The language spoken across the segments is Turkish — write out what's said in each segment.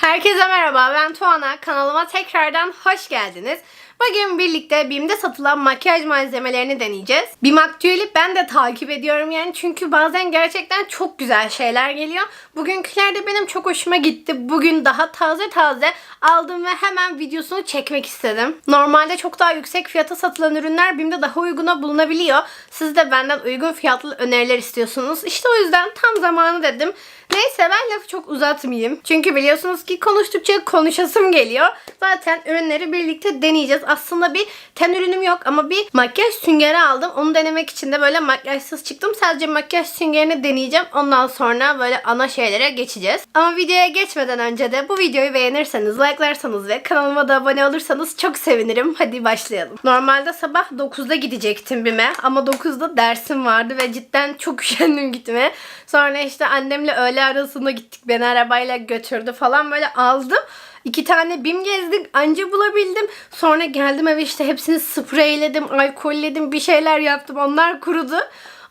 Herkese merhaba ben Tuana. Kanalıma tekrardan hoş geldiniz. Bugün birlikte BİM'de satılan makyaj malzemelerini deneyeceğiz. BİM Aktüel'i ben de takip ediyorum yani çünkü bazen gerçekten çok güzel şeyler geliyor. Bugünküler de benim çok hoşuma gitti. Bugün daha taze taze aldım ve hemen videosunu çekmek istedim. Normalde çok daha yüksek fiyata satılan ürünler BİM'de daha uyguna bulunabiliyor. Siz de benden uygun fiyatlı öneriler istiyorsunuz. İşte o yüzden tam zamanı dedim. Neyse ben lafı çok uzatmayayım. Çünkü biliyorsunuz ki konuştukça konuşasım geliyor. Zaten ürünleri birlikte deneyeceğiz. Aslında bir ten ürünüm yok ama bir makyaj süngeri aldım. Onu denemek için de böyle makyajsız çıktım. Sadece makyaj süngerini deneyeceğim. Ondan sonra böyle ana şeylere geçeceğiz. Ama videoya geçmeden önce de bu videoyu beğenirseniz, like'larsanız ve kanalıma da abone olursanız çok sevinirim. Hadi başlayalım. Normalde sabah 9'da gidecektim BİM'e ama 9'da dersim vardı ve cidden çok üşendim gitmeye. Sonra işte annemle öğle arasında gittik. Beni arabayla götürdü falan böyle aldım. İki tane bim gezdik anca bulabildim. Sonra geldim eve işte hepsini spreyledim, alkolledim, bir şeyler yaptım. Onlar kurudu.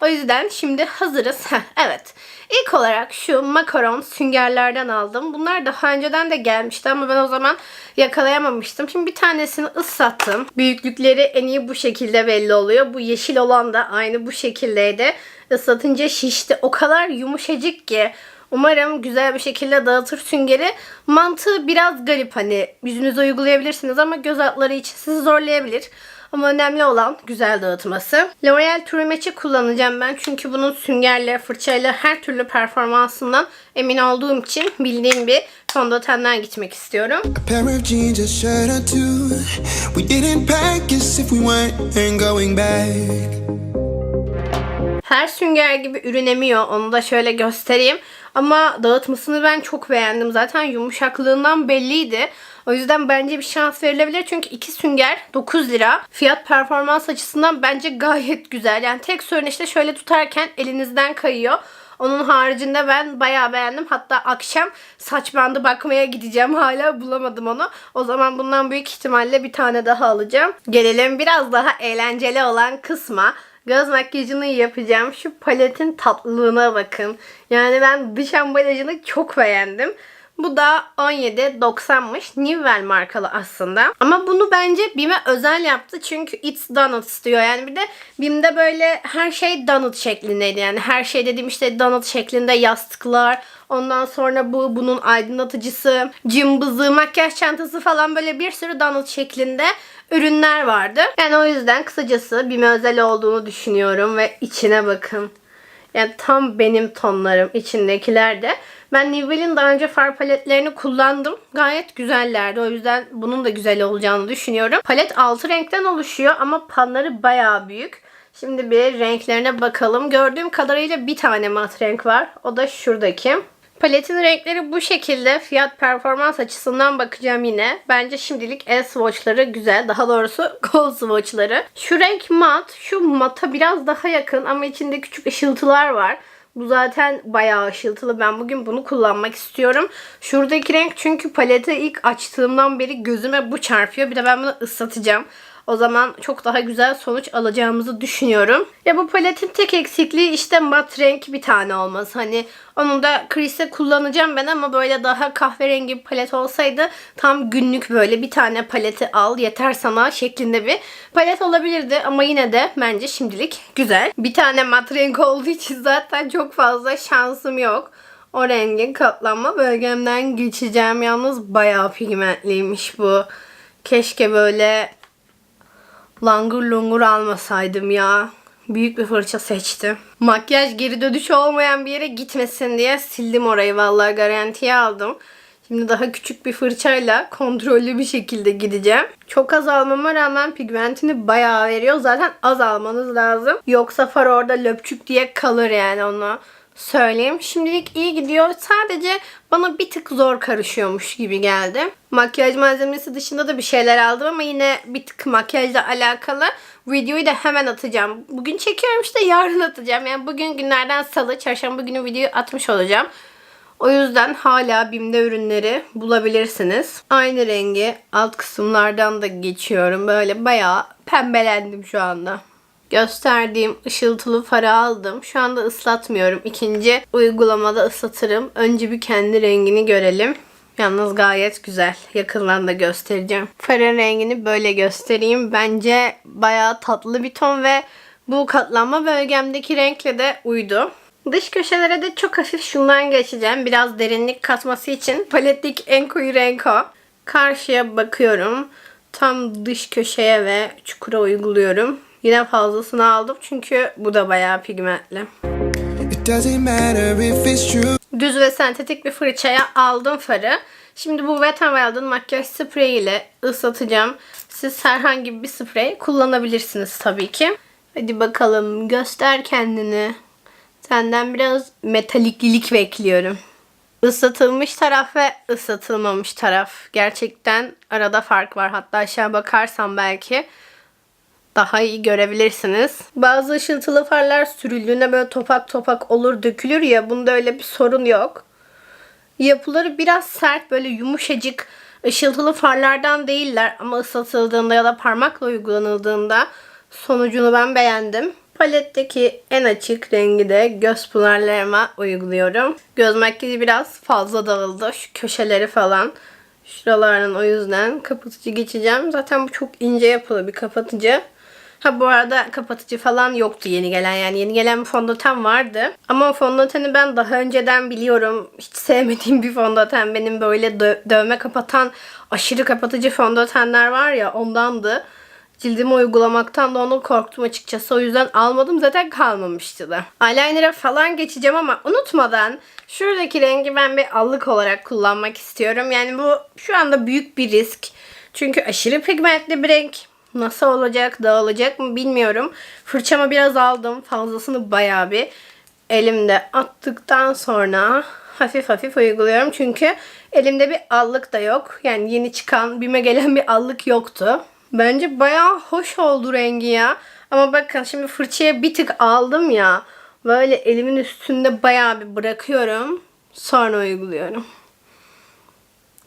O yüzden şimdi hazırız. Evet. İlk olarak şu makaron süngerlerden aldım. Bunlar daha önceden de gelmişti ama ben o zaman yakalayamamıştım. Şimdi bir tanesini ıslattım. Büyüklükleri en iyi bu şekilde belli oluyor. Bu yeşil olan da aynı bu şekildeydi. Islatınca şişti. O kadar yumuşacık ki. Umarım güzel bir şekilde dağıtır süngeri. Mantığı biraz garip hani yüzünüze uygulayabilirsiniz ama göz altları için sizi zorlayabilir. Ama önemli olan güzel dağıtması. L'Oreal True kullanacağım ben. Çünkü bunun süngerle, fırçayla her türlü performansından emin olduğum için bildiğim bir fondötenden gitmek istiyorum. A Her sünger gibi ürünemiyor. Onu da şöyle göstereyim. Ama dağıtmasını ben çok beğendim. Zaten yumuşaklığından belliydi. O yüzden bence bir şans verilebilir. Çünkü iki sünger 9 lira. Fiyat performans açısından bence gayet güzel. Yani tek sorun işte şöyle tutarken elinizden kayıyor. Onun haricinde ben bayağı beğendim. Hatta akşam saç bandı bakmaya gideceğim. Hala bulamadım onu. O zaman bundan büyük ihtimalle bir tane daha alacağım. Gelelim biraz daha eğlenceli olan kısma. Göz makyajını yapacağım. Şu paletin tatlılığına bakın. Yani ben dış ambalajını çok beğendim. Bu da 17.90'mış. Nivell markalı aslında. Ama bunu bence BİM'e özel yaptı. Çünkü it's donut diyor. Yani bir de BİM'de böyle her şey donut şeklindeydi. Yani her şey dediğim işte donut şeklinde yastıklar. Ondan sonra bu bunun aydınlatıcısı, cımbızı, makyaj çantası falan böyle bir sürü donut şeklinde ürünler vardı. Yani o yüzden kısacası BİM'e özel olduğunu düşünüyorum ve içine bakın. Yani tam benim tonlarım içindekiler de. Ben Nivell'in daha önce far paletlerini kullandım. Gayet güzellerdi. O yüzden bunun da güzel olacağını düşünüyorum. Palet 6 renkten oluşuyor ama panları bayağı büyük. Şimdi bir renklerine bakalım. Gördüğüm kadarıyla bir tane mat renk var. O da şuradaki. Paletin renkleri bu şekilde. Fiyat performans açısından bakacağım yine. Bence şimdilik el swatchları güzel. Daha doğrusu kol swatchları. Şu renk mat. Şu mata biraz daha yakın ama içinde küçük ışıltılar var. Bu zaten bayağı ışıltılı. Ben bugün bunu kullanmak istiyorum. Şuradaki renk çünkü paleti ilk açtığımdan beri gözüme bu çarpıyor. Bir de ben bunu ıslatacağım. O zaman çok daha güzel sonuç alacağımızı düşünüyorum. Ya bu paletin tek eksikliği işte mat renk bir tane olması. Hani onu da crease'e kullanacağım ben ama böyle daha kahverengi bir palet olsaydı tam günlük böyle bir tane paleti al yeter sana şeklinde bir palet olabilirdi. Ama yine de bence şimdilik güzel. Bir tane mat renk olduğu için zaten çok fazla şansım yok. O rengin katlanma bölgemden geçeceğim. Yalnız bayağı pigmentliymiş bu. Keşke böyle langur lungur almasaydım ya. Büyük bir fırça seçtim. Makyaj geri dönüşü olmayan bir yere gitmesin diye sildim orayı. Vallahi garantiye aldım. Şimdi daha küçük bir fırçayla kontrollü bir şekilde gideceğim. Çok az almama rağmen pigmentini bayağı veriyor. Zaten az almanız lazım. Yoksa far orada löpçük diye kalır yani onu söyleyeyim. Şimdilik iyi gidiyor. Sadece bana bir tık zor karışıyormuş gibi geldi. Makyaj malzemesi dışında da bir şeyler aldım ama yine bir tık makyajla alakalı. Videoyu da hemen atacağım. Bugün çekiyorum işte yarın atacağım. Yani bugün günlerden salı, çarşamba günü videoyu atmış olacağım. O yüzden hala BİM'de ürünleri bulabilirsiniz. Aynı rengi alt kısımlardan da geçiyorum. Böyle bayağı pembelendim şu anda gösterdiğim ışıltılı farı aldım. Şu anda ıslatmıyorum. İkinci uygulamada ıslatırım. Önce bir kendi rengini görelim. Yalnız gayet güzel. Yakından da göstereceğim. Farın rengini böyle göstereyim. Bence bayağı tatlı bir ton ve bu katlanma bölgemdeki renkle de uydu. Dış köşelere de çok hafif şundan geçeceğim. Biraz derinlik katması için. Paletteki en koyu renk o. Karşıya bakıyorum. Tam dış köşeye ve çukura uyguluyorum. Yine fazlasını aldım çünkü bu da bayağı pigmentli. Düz ve sentetik bir fırçaya aldım farı. Şimdi bu Wet n Wild'ın makyaj spreyi ile ıslatacağım. Siz herhangi bir sprey kullanabilirsiniz tabii ki. Hadi bakalım göster kendini. Senden biraz metaliklilik bekliyorum. Islatılmış taraf ve ıslatılmamış taraf. Gerçekten arada fark var. Hatta aşağı bakarsam belki daha iyi görebilirsiniz. Bazı ışıltılı farlar sürüldüğünde böyle topak topak olur dökülür ya bunda öyle bir sorun yok. Yapıları biraz sert böyle yumuşacık ışıltılı farlardan değiller ama ıslatıldığında ya da parmakla uygulanıldığında sonucunu ben beğendim. Paletteki en açık rengi de göz pınarlarıma uyguluyorum. Göz makyajı biraz fazla dağıldı. Şu köşeleri falan. Şuralardan o yüzden kapatıcı geçeceğim. Zaten bu çok ince yapılı bir kapatıcı. Ha bu arada kapatıcı falan yoktu yeni gelen yani yeni gelen bir fondöten vardı. Ama fondöteni ben daha önceden biliyorum. Hiç sevmediğim bir fondöten. Benim böyle dö- dövme kapatan aşırı kapatıcı fondötenler var ya ondandı. Cildime uygulamaktan da onu korktum açıkçası. O yüzden almadım. Zaten kalmamıştı da. Eyeliner'a falan geçeceğim ama unutmadan şuradaki rengi ben bir allık olarak kullanmak istiyorum. Yani bu şu anda büyük bir risk. Çünkü aşırı pigmentli bir renk. Nasıl olacak, dağılacak mı bilmiyorum. Fırçamı biraz aldım. Fazlasını bayağı bir elimde attıktan sonra hafif hafif uyguluyorum. Çünkü elimde bir allık da yok. Yani yeni çıkan, bime gelen bir allık yoktu. Bence bayağı hoş oldu rengi ya. Ama bakın şimdi fırçaya bir tık aldım ya. Böyle elimin üstünde bayağı bir bırakıyorum. Sonra uyguluyorum.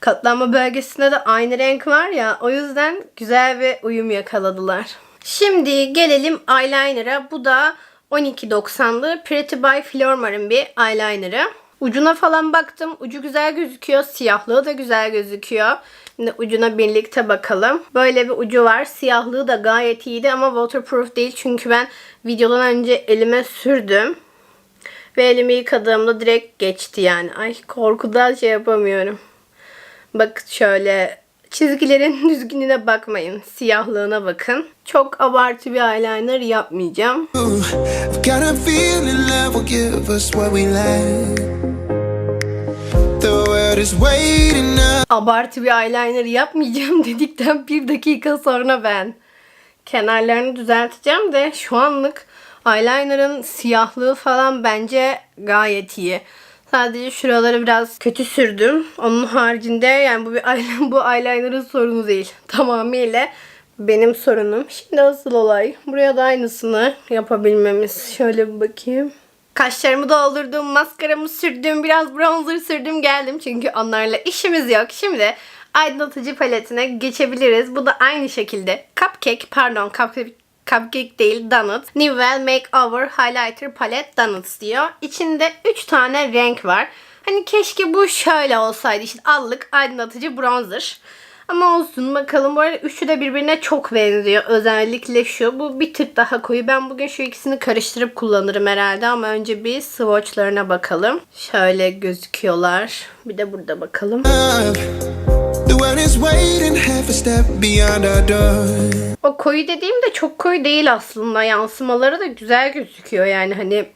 Katlanma bölgesinde de aynı renk var ya. O yüzden güzel bir uyum yakaladılar. Şimdi gelelim eyeliner'a. Bu da 12.90'lı Pretty by Flormar'ın bir eyeliner'ı. Ucuna falan baktım. Ucu güzel gözüküyor. Siyahlığı da güzel gözüküyor. Şimdi ucuna birlikte bakalım. Böyle bir ucu var. Siyahlığı da gayet iyiydi ama waterproof değil. Çünkü ben videodan önce elime sürdüm. Ve elimi yıkadığımda direkt geçti yani. Ay korkudan şey yapamıyorum. Bak şöyle çizgilerin düzgünlüğüne bakmayın. Siyahlığına bakın. Çok abartı bir eyeliner yapmayacağım. Abartı bir eyeliner yapmayacağım dedikten bir dakika sonra ben kenarlarını düzelteceğim de şu anlık eyeliner'ın siyahlığı falan bence gayet iyi. Sadece şuraları biraz kötü sürdüm. Onun haricinde yani bu bir bu eyeliner'ın sorunu değil. Tamamıyla benim sorunum. Şimdi asıl olay. Buraya da aynısını yapabilmemiz. Şöyle bir bakayım. Kaşlarımı doldurdum, maskaramı sürdüm, biraz bronzer sürdüm geldim. Çünkü onlarla işimiz yok. Şimdi aydınlatıcı paletine geçebiliriz. Bu da aynı şekilde cupcake, pardon cupcake Cupcake değil Donut. Nivelle Makeover Highlighter Palette Donuts diyor. İçinde 3 tane renk var. Hani keşke bu şöyle olsaydı. İşte allık, aydınlatıcı, bronzer. Ama olsun bakalım. Bu arada üçü de birbirine çok benziyor. Özellikle şu. Bu bir tık daha koyu. Ben bugün şu ikisini karıştırıp kullanırım herhalde. Ama önce bir swatchlarına bakalım. Şöyle gözüküyorlar. Bir de burada bakalım. O koyu dediğim de çok koyu değil aslında. Yansımaları da güzel gözüküyor. Yani hani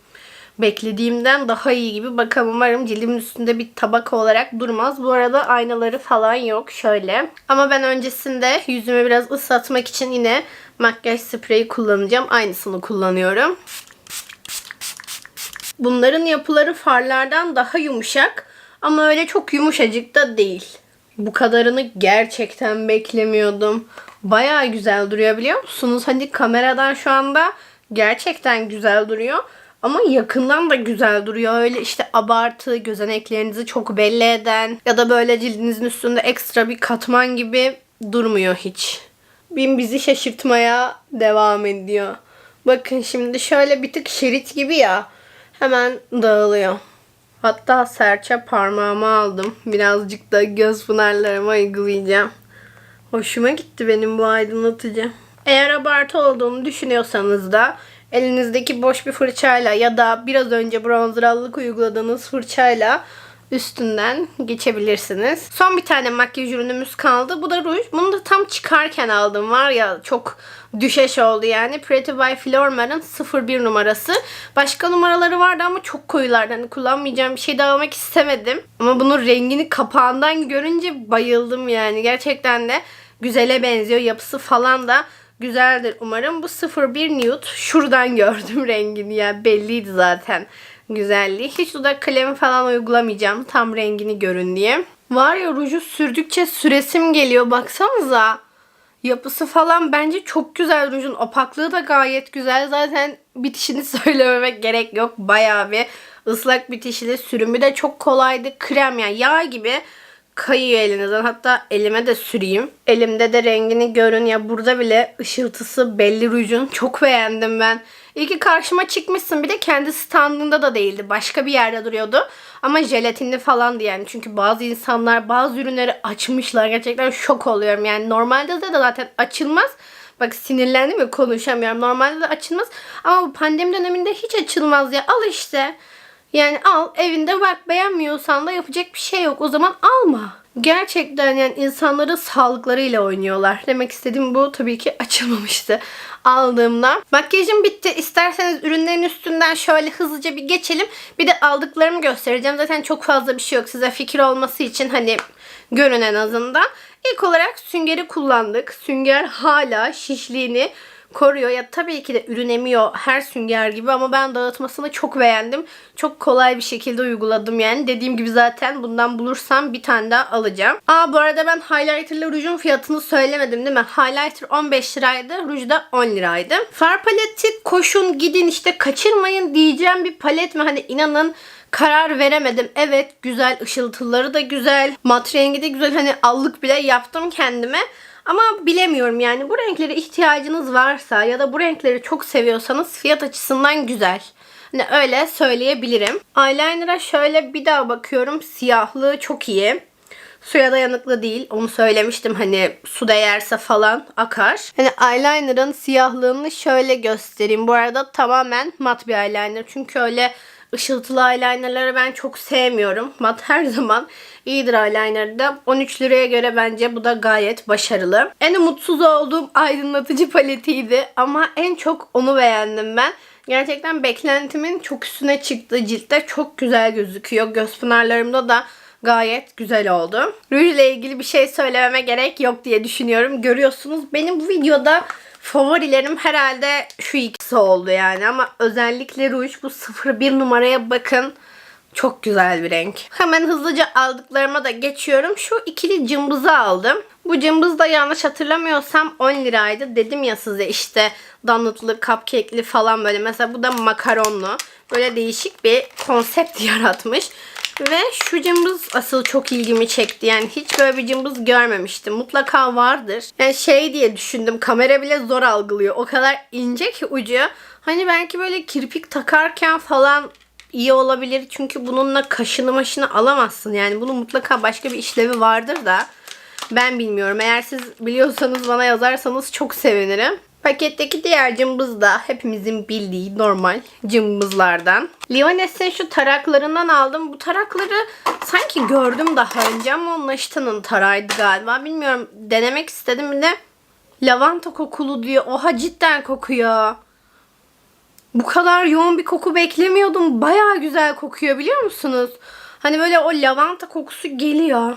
beklediğimden daha iyi gibi. Bakalım umarım cildimin üstünde bir tabaka olarak durmaz. Bu arada aynaları falan yok. Şöyle. Ama ben öncesinde yüzümü biraz ıslatmak için yine makyaj spreyi kullanacağım. Aynısını kullanıyorum. Bunların yapıları farlardan daha yumuşak. Ama öyle çok yumuşacık da değil. Bu kadarını gerçekten beklemiyordum. Bayağı güzel duruyor biliyor musunuz? Hani kameradan şu anda gerçekten güzel duruyor. Ama yakından da güzel duruyor. Öyle işte abartı, gözeneklerinizi çok belli eden ya da böyle cildinizin üstünde ekstra bir katman gibi durmuyor hiç. Bin bizi şaşırtmaya devam ediyor. Bakın şimdi şöyle bir tık şerit gibi ya. Hemen dağılıyor. Hatta serçe parmağıma aldım. Birazcık da göz pınarlarıma uygulayacağım. Hoşuma gitti benim bu aydınlatıcı. Eğer abartı olduğunu düşünüyorsanız da elinizdeki boş bir fırçayla ya da biraz önce bronzerallık uyguladığınız fırçayla üstünden geçebilirsiniz. Son bir tane makyaj ürünümüz kaldı. Bu da ruj. Bunu da tam çıkarken aldım. Var ya çok düşeş oldu yani. Pretty by Flormar'ın 01 numarası. Başka numaraları vardı ama çok koyulardı. Hani kullanmayacağım bir şey de almak istemedim. Ama bunun rengini kapağından görünce bayıldım yani. Gerçekten de güzele benziyor. Yapısı falan da güzeldir umarım. Bu 01 nude. Şuradan gördüm rengini ya. Belliydi zaten güzelliği. Hiç dudak kalemi falan uygulamayacağım. Tam rengini görün diye. Var ya ruju sürdükçe süresim geliyor. Baksanıza. Yapısı falan bence çok güzel rujun. Opaklığı da gayet güzel. Zaten bitişini söylememek gerek yok. Bayağı bir ıslak bitişli. Sürümü de çok kolaydı. Krem yani yağ gibi kayıyor elinizden. Hatta elime de süreyim. Elimde de rengini görün. Ya burada bile ışıltısı belli rujun. Çok beğendim ben. İyi ki karşıma çıkmışsın. Bir de kendi standında da değildi. Başka bir yerde duruyordu. Ama jelatinli falandı yani. Çünkü bazı insanlar bazı ürünleri açmışlar. Gerçekten şok oluyorum. Yani normalde de zaten açılmaz. Bak sinirlendim ya konuşamıyorum. Normalde de açılmaz. Ama bu pandemi döneminde hiç açılmaz ya. Al işte. Yani al evinde bak beğenmiyorsan da yapacak bir şey yok. O zaman alma. Gerçekten yani insanların sağlıklarıyla oynuyorlar. Demek istediğim bu tabii ki açılmamıştı aldığımda. Makyajım bitti. İsterseniz ürünlerin üstünden şöyle hızlıca bir geçelim. Bir de aldıklarımı göstereceğim. Zaten çok fazla bir şey yok. Size fikir olması için hani görün en azından. İlk olarak süngeri kullandık. Sünger hala şişliğini koruyor. Ya tabii ki de ürün emiyor her sünger gibi ama ben dağıtmasını çok beğendim. Çok kolay bir şekilde uyguladım yani. Dediğim gibi zaten bundan bulursam bir tane daha alacağım. Aa bu arada ben highlighter'la rujun fiyatını söylemedim değil mi? Highlighter 15 liraydı. Ruj da 10 liraydı. Far paleti koşun gidin işte kaçırmayın diyeceğim bir palet mi? Hani inanın karar veremedim. Evet güzel ışıltıları da güzel. Mat rengi de güzel. Hani allık bile yaptım kendime. Ama bilemiyorum yani bu renklere ihtiyacınız varsa ya da bu renkleri çok seviyorsanız fiyat açısından güzel. Hani öyle söyleyebilirim. Eyeliner'a şöyle bir daha bakıyorum. Siyahlığı çok iyi. Suya dayanıklı değil. Onu söylemiştim hani su değerse falan akar. Hani eyeliner'ın siyahlığını şöyle göstereyim. Bu arada tamamen mat bir eyeliner. Çünkü öyle ışıltılı eyelinerları ben çok sevmiyorum. Mat her zaman iyidir eyeliner'da. 13 liraya göre bence bu da gayet başarılı. En umutsuz olduğum aydınlatıcı paletiydi. Ama en çok onu beğendim ben. Gerçekten beklentimin çok üstüne çıktı. Ciltte çok güzel gözüküyor. Göz pınarlarımda da gayet güzel oldu. Ruj ile ilgili bir şey söylememe gerek yok diye düşünüyorum. Görüyorsunuz benim bu videoda favorilerim herhalde şu ikisi oldu yani ama özellikle ruj bu 01 numaraya bakın. Çok güzel bir renk. Hemen hızlıca aldıklarıma da geçiyorum. Şu ikili cımbızı aldım. Bu cımbız da yanlış hatırlamıyorsam 10 liraydı. Dedim ya size işte donutlu, cupcake'li falan böyle. Mesela bu da makaronlu. Böyle değişik bir konsept yaratmış. Ve şu cımbız asıl çok ilgimi çekti. Yani hiç böyle bir cımbız görmemiştim. Mutlaka vardır. Yani şey diye düşündüm. Kamera bile zor algılıyor. O kadar ince ki ucu. Hani belki böyle kirpik takarken falan iyi olabilir. Çünkü bununla kaşını maşını alamazsın. Yani bunun mutlaka başka bir işlevi vardır da. Ben bilmiyorum. Eğer siz biliyorsanız bana yazarsanız çok sevinirim. Paketteki diğer cımbız da hepimizin bildiği normal cımbızlardan. Liones'in şu taraklarından aldım. Bu tarakları sanki gördüm daha önce ama Naşita'nın taraydı galiba. Bilmiyorum denemek istedim. Bir de lavanta kokulu diyor. Oha cidden kokuyor. Bu kadar yoğun bir koku beklemiyordum. Baya güzel kokuyor biliyor musunuz? Hani böyle o lavanta kokusu geliyor.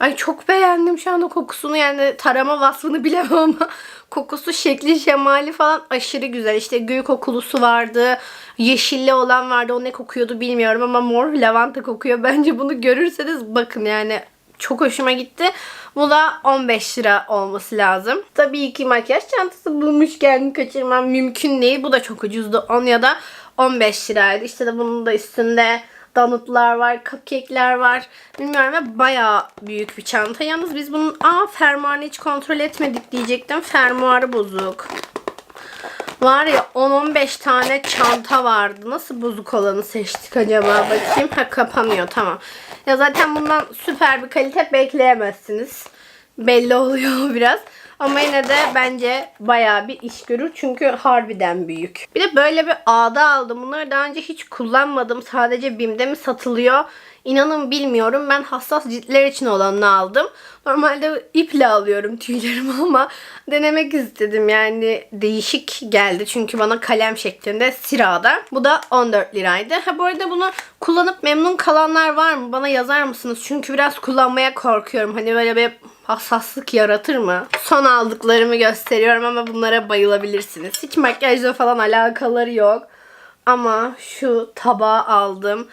Ay çok beğendim şu anda kokusunu yani tarama vasfını bilemem ama kokusu şekli şemali falan aşırı güzel. İşte gül kokulusu vardı. Yeşilli olan vardı. O ne kokuyordu bilmiyorum ama mor lavanta kokuyor. Bence bunu görürseniz bakın yani çok hoşuma gitti. Bu da 15 lira olması lazım. Tabii ki makyaj çantası bulmuşken kaçırmam mümkün değil. Bu da çok ucuzdu. 10 ya da 15 liraydı. İşte de bunun da üstünde donutlar var, cupcake'ler var. Bilmiyorum ve bayağı büyük bir çanta. Yalnız biz bunun aa fermuarını hiç kontrol etmedik diyecektim. Fermuarı bozuk. Var ya 10-15 tane çanta vardı. Nasıl bozuk olanı seçtik acaba? Bakayım. Ha kapanıyor tamam. Ya zaten bundan süper bir kalite bekleyemezsiniz. Belli oluyor biraz. Ama yine de bence bayağı bir iş görür. Çünkü harbiden büyük. Bir de böyle bir ağda aldım. Bunları daha önce hiç kullanmadım. Sadece BİM'de mi satılıyor? İnanın bilmiyorum. Ben hassas ciltler için olanını aldım. Normalde iple alıyorum tüylerimi ama denemek istedim. Yani değişik geldi. Çünkü bana kalem şeklinde sirada. Bu da 14 liraydı. Ha bu arada bunu kullanıp memnun kalanlar var mı? Bana yazar mısınız? Çünkü biraz kullanmaya korkuyorum. Hani böyle bir hassaslık yaratır mı? Son aldıklarımı gösteriyorum ama bunlara bayılabilirsiniz. Hiç makyajla falan alakaları yok. Ama şu tabağı aldım.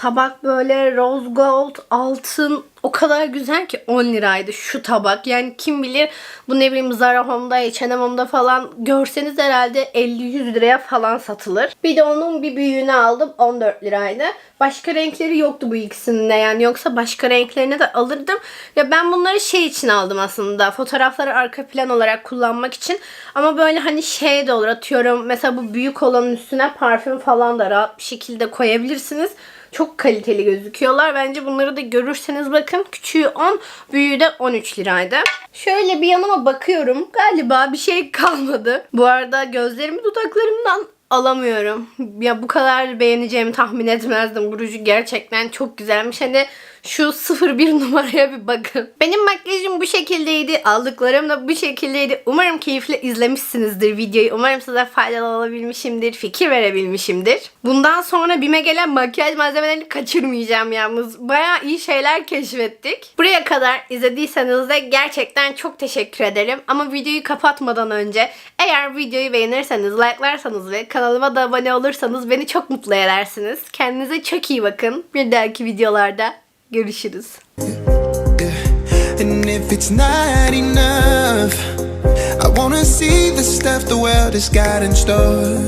Tabak böyle rose gold, altın o kadar güzel ki 10 liraydı şu tabak. Yani kim bilir bu ne bileyim Zara Home'da, H&M falan görseniz herhalde 50-100 liraya falan satılır. Bir de onun bir büyüğünü aldım 14 liraydı. Başka renkleri yoktu bu ikisinde yani yoksa başka renklerini de alırdım. Ya ben bunları şey için aldım aslında fotoğrafları arka plan olarak kullanmak için. Ama böyle hani şey de olur atıyorum mesela bu büyük olanın üstüne parfüm falan da rahat bir şekilde koyabilirsiniz. Çok kaliteli gözüküyorlar. Bence bunları da görürseniz bakın. Küçüğü 10, büyüğü de 13 liraydı. Şöyle bir yanıma bakıyorum. Galiba bir şey kalmadı. Bu arada gözlerimi dudaklarımdan alamıyorum. Ya bu kadar beğeneceğimi tahmin etmezdim. Bu ruju gerçekten çok güzelmiş. Hani şu 01 numaraya bir bakın. Benim makyajım bu şekildeydi. Aldıklarım da bu şekildeydi. Umarım keyifle izlemişsinizdir videoyu. Umarım size faydalı olabilmişimdir. Fikir verebilmişimdir. Bundan sonra BİM'e gelen makyaj malzemelerini kaçırmayacağım yalnız. Baya iyi şeyler keşfettik. Buraya kadar izlediyseniz de gerçekten çok teşekkür ederim. Ama videoyu kapatmadan önce eğer videoyu beğenirseniz, like'larsanız ve kanalıma da abone olursanız beni çok mutlu edersiniz. Kendinize çok iyi bakın. Bir dahaki videolarda görüşürüz. And if it's not enough, I wanna see the stuff the world has got in store.